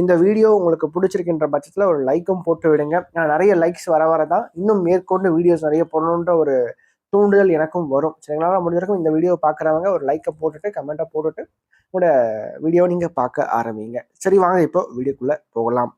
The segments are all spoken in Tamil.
இந்த வீடியோ உங்களுக்கு பிடிச்சிருக்கின்ற பட்சத்தில் ஒரு லைக்கும் போட்டு விடுங்க. நான் நிறைய லைக்ஸ் வர வர தான் இன்னும் மேற்கொண்டு வீடியோஸ் நிறைய போடணுன்ற ஒரு தூண்டுதல் எனக்கும் வரும். சரிங்களா? முடிஞ்ச வரைக்கும் இந்த வீடியோ பார்க்குறவங்க ஒரு லைக்கை போட்டுட்டு கமெண்ட்டை போட்டுட்டு உங்களோட வீடியோ நீங்கள் பார்க்க ஆரம்பிங்க. சரி வாங்க இப்போ வீடியோக்குள்ளே போகலாம்.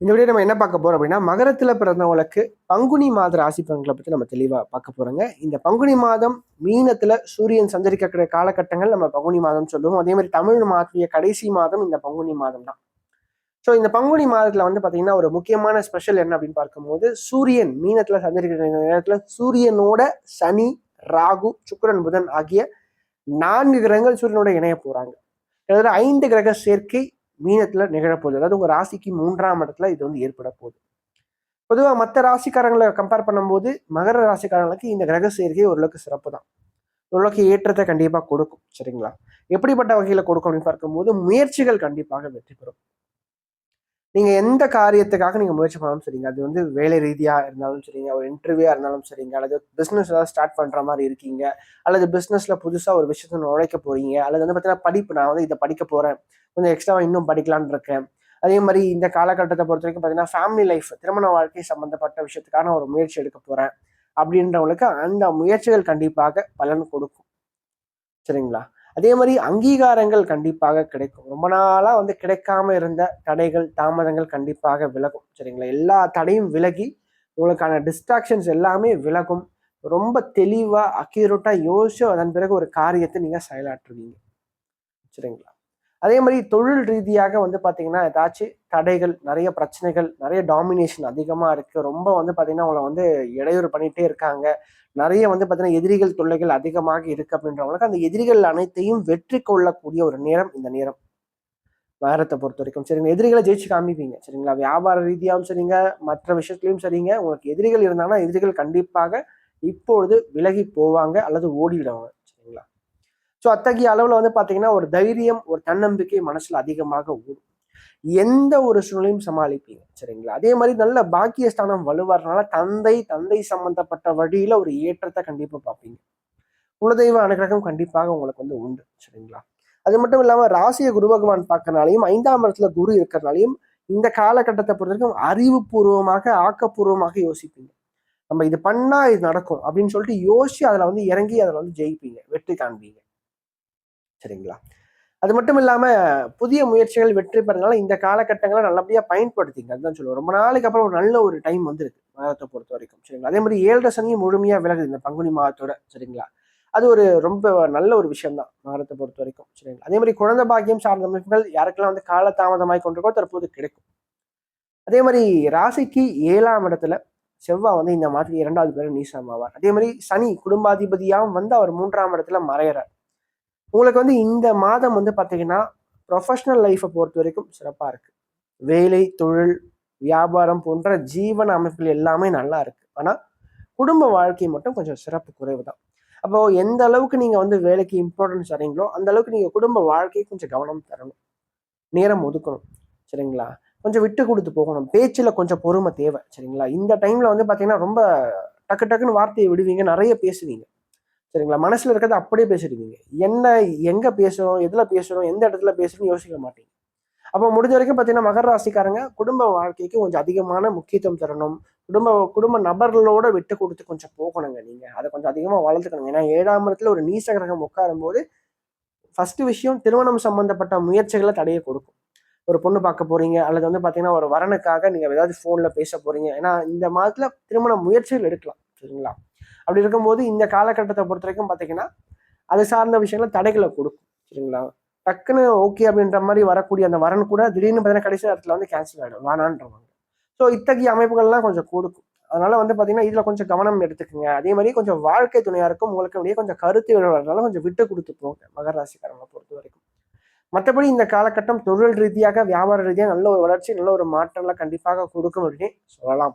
இந்த வீடியோ நம்ம என்ன பார்க்க போறோம் அப்படின்னா மகரத்தில் பிறந்தவங்களுக்கு பங்குனி மாத ராசி பலன்களை பற்றி நம்ம தெளிவாக பார்க்க போறோங்க. இந்த பங்குனி மாதம் மீனத்தில் சூரியன் சஞ்சரிக்கக்கூடிய காலகட்டங்கள் நம்ம பங்குனி மாதம் சொல்லுவோம். அதே மாதிரி தமிழ் மாதத்துடைய கடைசி மாதம் இந்த பங்குனி மாதம் தான். ஸோ இந்த பங்குனி மாதத்துல வந்து பார்த்தீங்கன்னா ஒரு முக்கியமான ஸ்பெஷல் என்ன அப்படின்னு பார்க்கும்போது சூரியன் மீனத்தில் சஞ்சரிக்கிற நேரத்தில் சூரியனோட சனி ராகு சுக்கரன் புதன் ஆகிய நான்கு கிரகங்கள் சூரியனோட இணைய போறாங்க. கிட்டத்தட்ட ஐந்து கிரக சேர்க்கை மீனத்துல நிகழப்போகுது அதாவது உங்க ராசிக்கு மூன்றாம் இடத்துல இது வந்து ஏற்பட போகுது. பொதுவாக மற்ற ராசிக்காரங்களை கம்பேர் பண்ணும்போது மகர ராசிக்காரங்களுக்கு இந்த கிரக சேர்க்கை ஓரளவுக்கு சிறப்பு தான் ஓரளவுக்கு ஏற்றத்தை கண்டிப்பாக கொடுக்கும். சரிங்களா? எப்படிப்பட்ட வகையில் கொடுக்கும் அப்படின்னு பார்க்கும்போது முயற்சிகள் கண்டிப்பாக வெற்றி பெறும். நீங்கள் எந்த காரியத்துக்காக நீங்கள் முயற்சி பண்ணாலும் சரிங்க. அது வந்து வேலை ரீதியாக இருந்தாலும் சரிங்க. ஒரு இன்டர்வியூவாக இருந்தாலும் சரிங்க. அல்லது பிஸ்னஸ் ஏதாவது ஸ்டார்ட் பண்ணுற மாதிரி இருக்கீங்க. அல்லது பிஸ்னஸில் புதுசாக ஒரு விஷயத்த நுழைக்க போகிறீங்க அல்லது வந்து பார்த்தீங்கன்னா படிப்பு நான் வந்து இதை படிக்க போகிறேன் கொஞ்சம் எக்ஸ்ட்ராவாக இன்னும் படிக்கலான்னு இருக்கேன். அதே மாதிரி இந்த காலகட்டத்தை பொறுத்த வரைக்கும் பார்த்தீங்கன்னா ஃபேமிலி லைஃப் திருமண வாழ்க்கை சம்மந்தப்பட்ட விஷயத்துக்கான ஒரு முயற்சி எடுக்க போகிறேன் அப்படின்றவங்களுக்கு அந்த முயற்சிகள் கண்டிப்பாக பலன் கொடுக்கும். சரிங்களா? அதே மாதிரி அங்கீகாரங்கள் கண்டிப்பாக கிடைக்கும். ரொம்ப நாளாக வந்து கிடைக்காம இருந்த தடைகள் தாமதங்கள் கண்டிப்பாக விலகும். சரிங்களா? எல்லா தடையும் விலகி உங்களுக்கான டிஸ்ட்ராக்ஷன்ஸ் எல்லாமே விலகும். ரொம்ப தெளிவாக அக்யூரேட்டாக யோசிச்சு அதன் பிறகு ஒரு காரியத்தை நீங்கள் செயலாற்றுவீங்க. சரிங்களா? அதே மாதிரி தொழில் ரீதியாக வந்து பார்த்தீங்கன்னா ஏதாச்சும் தடைகள் நிறைய பிரச்சனைகள் நிறைய டாமினேஷன் அதிகமாக இருக்குது ரொம்ப வந்து பார்த்தீங்கன்னா அவங்கள வந்து இடையூறு பண்ணிகிட்டே இருக்காங்க. நிறைய வந்து பார்த்தீங்கன்னா எதிரிகள் தொல்லைகள் அதிகமாக இருக்குது அப்படின்றவங்களுக்கு அந்த எதிரிகள் அனைத்தையும் வெற்றி கொள்ளக்கூடிய ஒரு நேரம் இந்த நேரம். வாரத்தை பொறுத்த வரைக்கும். சரிங்க எதிரிகளை ஜெயிச்சு காமிப்பீங்க. சரிங்களா? வியாபார ரீதியாகவும் சரிங்க. மற்ற விஷயத்துலையும் சரிங்க. உங்களுக்கு எதிரிகள் இருந்தாங்கன்னா எதிரிகள் கண்டிப்பாக இப்பொழுது விலகி போவாங்க அல்லது ஓடிடுவாங்க ஸோ அத்தகைய அளவில் வந்து பார்த்தீங்கன்னா ஒரு தைரியம் ஒரு தன்னம்பிக்கை மனசில் அதிகமாக ஓடும் எந்த ஒரு சூழ்நிலையும் சமாளிப்பீங்க சரிங்களா? அதே மாதிரி நல்ல பாக்கியஸ்தானம் வலுவாறதுனால தந்தை தந்தை சம்பந்தப்பட்ட வழியில ஒரு ஏற்றத்தை கண்டிப்பாக பார்ப்பீங்க. குலதெய்வ அனுகிரகம் கண்டிப்பாக உங்களுக்கு வந்து உண்டு சரிங்களா? அது மட்டும் இல்லாமல் ராசிய குரு பகவான் பார்க்கறனாலையும் ஐந்தாம் இடத்துல குரு இருக்கிறனாலையும் இந்த காலகட்டத்தை பொறுத்த வரைக்கும் அறிவுபூர்வமாக ஆக்கப்பூர்வமாக யோசிப்பீங்க. நம்ம இது பண்ணா இது நடக்கும் அப்படின்னு சொல்லிட்டு யோசிச்சு அதில் வந்து இறங்கி அதில் வந்து ஜெயிப்பீங்க வெற்றி காண்பீங்க. சரிங்களா? அது மட்டும் இல்லாமல் புதிய முயற்சிகள் வெற்றி பெறதுனால இந்த காலகட்டங்களை நல்லபடியாக பயன்படுத்திங்க. அதுதான் சொல்லுவோம் ரொம்ப நாளைக்கு அப்புறம் ஒரு நல்ல ஒரு டைம் வந்துருக்கு மாதத்தை பொறுத்த வரைக்கும். சரிங்களா? அதே மாதிரி ஏழரை சனியும் முழுமையாக விலகுது இந்த பங்குனி மாதத்தோட. சரிங்களா? அது ஒரு ரொம்ப நல்ல ஒரு விஷயம் தான் மாதத்தை பொறுத்த வரைக்கும். சரிங்களா? அதே மாதிரி குழந்தை பாக்கியம் சார்ந்த அமைப்புகள் யாருக்கெல்லாம் வந்து காலதாமதமாய் கொண்டிருக்கோ தற்போது கிடைக்கும். அதே மாதிரி ராசிக்கு ஏழாம் இடத்துல செவ்வாய் வந்து இந்த மாதிரி இரண்டாவது பேர் நீசமாவார். அதே மாதிரி சனி குடும்பாதிபதியாகவும் வந்து அவர் மூன்றாம் இடத்துல மறையிறார். உங்களுக்கு வந்து இந்த மாதம் வந்து பார்த்தீங்கன்னா ப்ரொஃபஷ்னல் லைஃப்பை பொறுத்த வரைக்கும் சிறப்பாக இருக்குது வேலை தொழில் வியாபாரம் போன்ற ஜீவன அமைப்புகள் எல்லாமே நல்லா இருக்குது ஆனால் குடும்ப வாழ்க்கை மட்டும் கொஞ்சம் சிறப்பு குறைவு தான் அப்போ எந்த அளவுக்கு நீங்கள் வந்து வேலைக்கு இம்பார்ட்டன்ஸ் தரீங்களோ அந்த அளவுக்கு நீங்கள் குடும்ப வாழ்க்கையை கொஞ்சம் கவனம் தரணும். நேரம் ஒதுக்கணும். சரிங்களா? கொஞ்சம் விட்டு கொடுத்து போகணும். பேச்சில் கொஞ்சம் பொறுமை தேவை. சரிங்களா? இந்த டைமில் வந்து பார்த்தீங்கன்னா ரொம்ப டக்கு டக்குன்னு வார்த்தையை விடுவீங்க நிறைய பேசுவீங்க. சரிங்களா? மனசுல இருக்கிறத அப்படியே பேசிடுவீங்க என்ன எங்க பேசணும் எதுல பேசணும் எந்த இடத்துல பேசணும்னு யோசிக்க மாட்டீங்க. அப்போ முடிஞ்ச வரைக்கும் பார்த்தீங்கன்னா மகர ராசிக்காரங்க குடும்ப வாழ்க்கைக்கு கொஞ்சம் அதிகமான முக்கியத்துவம் தரணும். குடும்ப குடும்ப நபர்களோட விட்டு கொடுத்து கொஞ்சம் போகணுங்க நீங்க. அதை கொஞ்சம் அதிகமாக வளர்த்துக்கணுங்க ஏன்னா ஏழாம் இடத்துல ஒரு நீச கிரகம் உட்காரும் போது ஃபர்ஸ்ட் விஷயம் திருமணம் சம்பந்தப்பட்ட முயற்சிகளை தடையை கொடுக்கும். ஒரு பொண்ணு பார்க்க போறீங்க அல்லது வந்து பார்த்தீங்கன்னா ஒரு வரனுக்காக நீங்க ஏதாவது ஃபோனில் பேச போறீங்க. ஏன்னா இந்த மாதத்துல திருமண முயற்சிகள் எடுக்கலாம். சரிங்களா? அப்படி இருக்கும்போது இந்த காலகட்டத்தை பொறுத்த வரைக்கும் பார்த்தீங்கன்னா அது சார்ந்த விஷயங்களை தடைகளை கொடுக்கும் சரிங்களா? டக்குன்னு ஓகே அப்படின்ற மாதிரி வரக்கூடிய அந்த வரன் கூட திடீர்னு பார்த்தீங்கன்னா கடைசி நேரத்தில் வந்து கேன்சல் ஆகிடும் வேணான்றவாங்க. ஸோ இத்தகைய அமைப்புகள்லாம் கொஞ்சம் கொடுக்கும். அதனால வந்து பார்த்தீங்கன்னா இதில் கொஞ்சம் கவனம் எடுத்துக்கோங்க. அதே மாதிரி கொஞ்சம் வாழ்க்கை துணையாக இருக்கும் உங்களுக்கு அப்படியே கொஞ்சம் கருத்து வரனால கொஞ்சம் விட்டு கொடுத்து போங்க மகர ராசிக்காரங்களை பொறுத்த வரைக்கும். மற்றபடி இந்த காலகட்டம் தொழில் ரீதியாக வியாபார ரீதியாக நல்ல ஒரு வளர்ச்சி நல்ல ஒரு மாற்றங்களை கண்டிப்பாக கொடுக்கும் அப்படின்னு சொல்லலாம்.